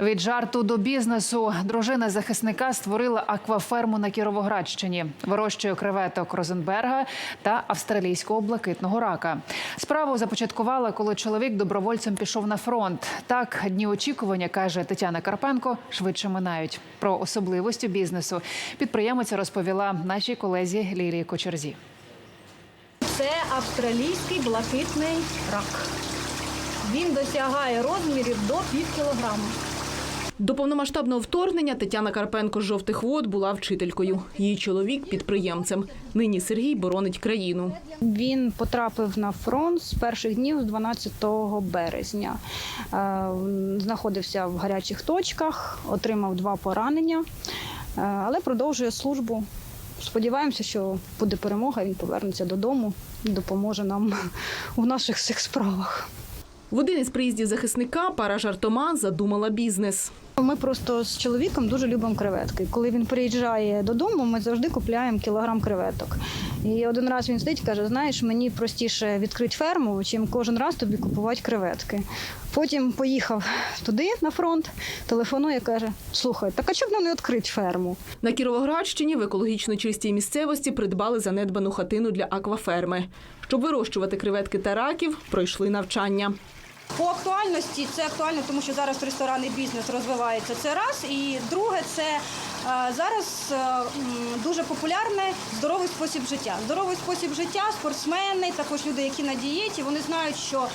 Від жарту до бізнесу дружина захисника створила акваферму на Кіровоградщині, вирощує креветок Розенберга та австралійського блакитного рака. Справу започаткувала, коли чоловік добровольцем пішов на фронт. Так дні очікування каже Тетяна Карпенко, швидше минають. Про особливості бізнесу підприємиця розповіла нашій колезі Лілії Кочерзі. Це австралійський блакитний рак. Він досягає розмірів до пів кілограма. До повномасштабного вторгнення Тетяна Карпенко з жовтих вод була вчителькою. Її чоловік підприємцем. Нині Сергій боронить країну. Він потрапив на фронт з перших днів з 12 березня. Е, Знаходився в гарячих точках, отримав два поранення, е, але продовжує службу. Сподіваємося, що буде перемога. Він повернеться додому, допоможе нам у наших всіх справах. В один із приїздів захисника пара жартома задумала бізнес. Ми просто з чоловіком дуже любимо креветки. Коли він приїжджає додому, ми завжди купляємо кілограм креветок. І один раз він сидить каже: знаєш, мені простіше відкрити ферму, чим кожен раз тобі купувати креветки. Потім поїхав туди на фронт, телефонує, каже: Слухай, так а чому не відкрити ферму? На Кіровоградщині в екологічно чистій місцевості придбали занедбану хатину для акваферми. Щоб вирощувати креветки та раків, пройшли навчання. По актуальності це актуально, тому що зараз ресторанний бізнес розвивається. Це раз. І друге, це зараз е, дуже популярний здоровий спосіб життя. Здоровий спосіб життя, спортсмени, також люди, які на дієті, вони знають, що е,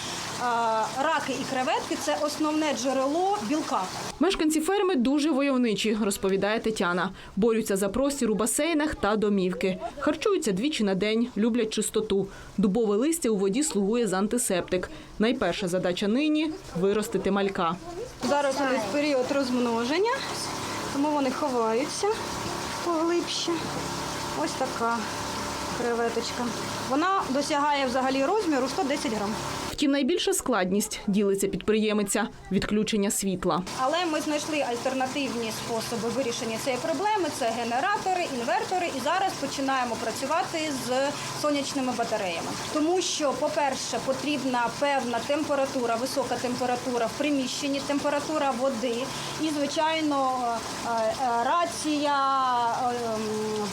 раки і креветки це основне джерело білка. Мешканці ферми дуже войовничі, розповідає Тетяна. Борються за простір у басейнах та домівки. Харчуються двічі на день, люблять чистоту. Дубове листя у воді слугує за антисептик. Найперша задача нині виростити малька. Зараз у них період розмноження, тому вони ховаються поглибше. Ось така креветочка. Вона досягає взагалі розміру 110 грам. Втім, найбільша складність ділиться підприємиця відключення світла. Але ми знайшли альтернативні способи вирішення цієї проблеми. Це генератори, інвертори. І зараз починаємо працювати з сонячними батареями. Тому що, по-перше, потрібна певна температура, висока температура в приміщенні, температура води і, звичайно, е, е, рація, е,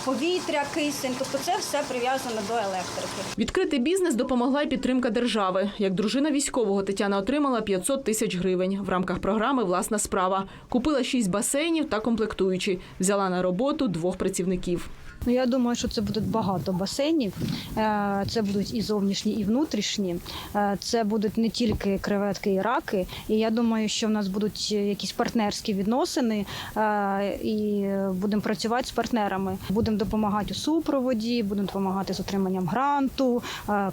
повітря, кисень. Тобто це все прив'язано до електрики. Відкрити бізнес допомогла й підтримка держави. Як дружина військового Тетяна отримала 500 тисяч гривень. В рамках програми Власна справа купила шість басейнів та комплектуючі. Взяла на роботу двох працівників. Ну, я думаю, що це буде багато басейнів. Е, Це будуть і зовнішні, і внутрішні. Е, Це будуть не тільки креветки і раки. І я думаю, що в нас будуть якісь партнерські відносини, е, і будемо працювати з партнерами. Будемо допомагати у супроводі, будемо допомагати з отриманням гранту,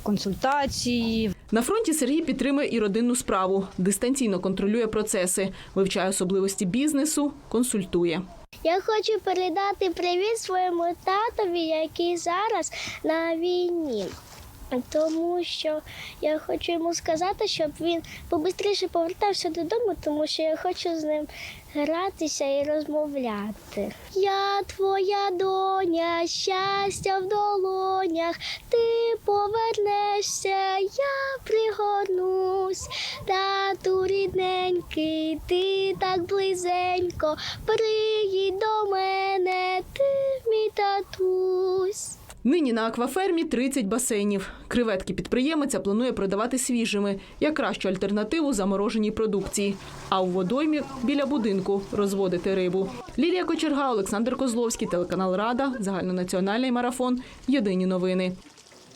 консультації. На фронті Сергій підтримує і родинну справу. Дистанційно контролює процеси, вивчає особливості бізнесу, консультує. Я хочу передати привіт своєму татові, який зараз на війні. Тому що я хочу йому сказати, щоб він побистріше повертався додому, тому що я хочу з ним гратися і розмовляти. Я твоя доня, щастя в долонях, ти повернешся, я пригорнусь. Тату рідненький, ти так близенько, приїдь до мене, ти мій татусь. Нині на аквафермі 30 басейнів. Креветки підприємиця планує продавати свіжими, як кращу альтернативу замороженій продукції. А у водоймі біля будинку розводити рибу. Лілія Кочерга, Олександр Козловський, телеканал Рада, загальнонаціональний марафон. Єдині новини.